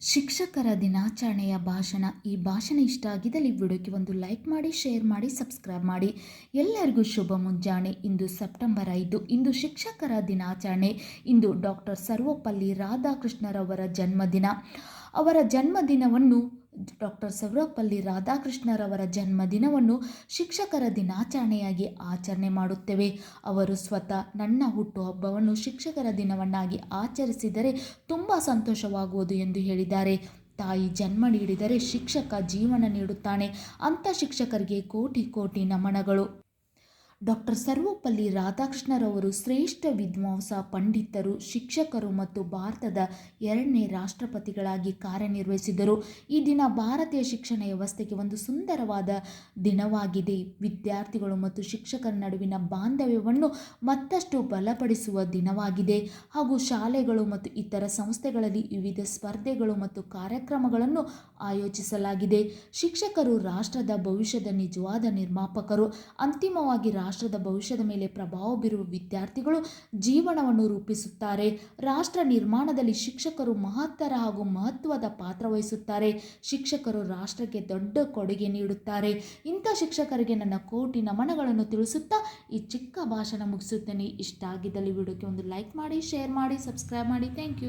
ಶಿಕ್ಷಕರ ದಿನಾಚರಣೆಯ ಭಾಷಣ. ಈ ಭಾಷಣ ಇಷ್ಟ ಆಗಿದ್ದಲ್ಲಿ ವಿಡಿಯೋಕ್ಕೆ ಒಂದು ಲೈಕ್ ಮಾಡಿ, ಶೇರ್ ಮಾಡಿ, ಸಬ್ಸ್ಕ್ರೈಬ್ ಮಾಡಿ. ಎಲ್ಲರಿಗೂ ಶುಭ ಮುಂಜಾನೆ. ಇಂದು ಸೆಪ್ಟೆಂಬರ್ ಐದು. ಇಂದು ಶಿಕ್ಷಕರ ದಿನಾಚರಣೆ. ಇಂದು ಡಾಕ್ಟರ್ ಸರ್ವಪಲ್ಲಿ ರಾಧಾಕೃಷ್ಣರವರ ಜನ್ಮದಿನ. ಅವರ ಜನ್ಮದಿನವನ್ನು ಡಾಕ್ಟರ್ ಸರ್ವಪಲ್ಲಿ ರಾಧಾಕೃಷ್ಣರವರ ಜನ್ಮದಿನವನ್ನು ಶಿಕ್ಷಕರ ದಿನಾಚರಣೆಯಾಗಿ ಆಚರಣೆ ಮಾಡುತ್ತೇವೆ. ಅವರು ಸ್ವತಃ ನನ್ನ ಹುಟ್ಟುಹಬ್ಬವನ್ನು ಶಿಕ್ಷಕರ ದಿನವನ್ನಾಗಿ ಆಚರಿಸಿದರೆ ತುಂಬ ಸಂತೋಷವಾಗುವುದು ಎಂದು ಹೇಳಿದ್ದಾರೆ. ತಾಯಿ ಜನ್ಮ ನೀಡಿದರೆ ಶಿಕ್ಷಕ ಜೀವನ ನೀಡುತ್ತಾನೆ. ಅಂಥ ಶಿಕ್ಷಕರಿಗೆ ಕೋಟಿ ಕೋಟಿ ನಮನಗಳು. ಡಾಕ್ಟರ್ ಸರ್ವಪಲ್ಲಿ ರಾಧಾಕೃಷ್ಣರವರು ಶ್ರೇಷ್ಠ ವಿದ್ವಾಂಸ, ಪಂಡಿತರು, ಶಿಕ್ಷಕರು ಮತ್ತು ಭಾರತದ ಎರಡನೇ ರಾಷ್ಟ್ರಪತಿಗಳಾಗಿ ಕಾರ್ಯನಿರ್ವಹಿಸಿದರು. ಈ ದಿನ ಭಾರತೀಯ ಶಿಕ್ಷಣ ವ್ಯವಸ್ಥೆಗೆ ಒಂದು ಸುಂದರವಾದ ದಿನವಾಗಿದೆ. ವಿದ್ಯಾರ್ಥಿಗಳು ಮತ್ತು ಶಿಕ್ಷಕರ ನಡುವಿನ ಬಾಂಧವ್ಯವನ್ನು ಮತ್ತಷ್ಟು ಬಲಪಡಿಸುವ ದಿನವಾಗಿದೆ. ಹಾಗೂ ಶಾಲೆಗಳು ಮತ್ತು ಇತರ ಸಂಸ್ಥೆಗಳಲ್ಲಿ ವಿವಿಧ ಸ್ಪರ್ಧೆಗಳು ಮತ್ತು ಕಾರ್ಯಕ್ರಮಗಳನ್ನು ಆಯೋಜಿಸಲಾಗಿದೆ. ಶಿಕ್ಷಕರು ರಾಷ್ಟ್ರದ ಭವಿಷ್ಯದ ನಿಜವಾದ ನಿರ್ಮಾಪಕರು, ಅಂತಿಮವಾಗಿ ರಾಷ್ಟ್ರದ ಭವಿಷ್ಯದ ಮೇಲೆ ಪ್ರಭಾವ ಬೀರುವ ವಿದ್ಯಾರ್ಥಿಗಳು ಜೀವನವನ್ನು ರೂಪಿಸುತ್ತಾರೆ. ರಾಷ್ಟ್ರ ನಿರ್ಮಾಣದಲ್ಲಿ ಶಿಕ್ಷಕರು ಮಹತ್ತರ ಹಾಗೂ ಮಹತ್ವದ ಪಾತ್ರ ವಹಿಸುತ್ತಾರೆ. ಶಿಕ್ಷಕರು ರಾಷ್ಟ್ರಕ್ಕೆ ದೊಡ್ಡ ಕೊಡುಗೆ ನೀಡುತ್ತಾರೆ. ಇಂಥ ಶಿಕ್ಷಕರಿಗೆ ನನ್ನ ಕೋಟಿ ನಮನಗಳನ್ನು ತಿಳಿಸುತ್ತಾ ಈ ಚಿಕ್ಕ ಭಾಷಣ ಮುಗಿಸುತ್ತೇನೆ. ಇಷ್ಟ ಆಗಿದ್ದಲ್ಲಿ ವಿಡಿಯೋಕ್ಕೆ ಒಂದು ಲೈಕ್ ಮಾಡಿ, ಶೇರ್ ಮಾಡಿ, ಸಬ್ಸ್ಕ್ರೈಬ್ ಮಾಡಿ. Thank you.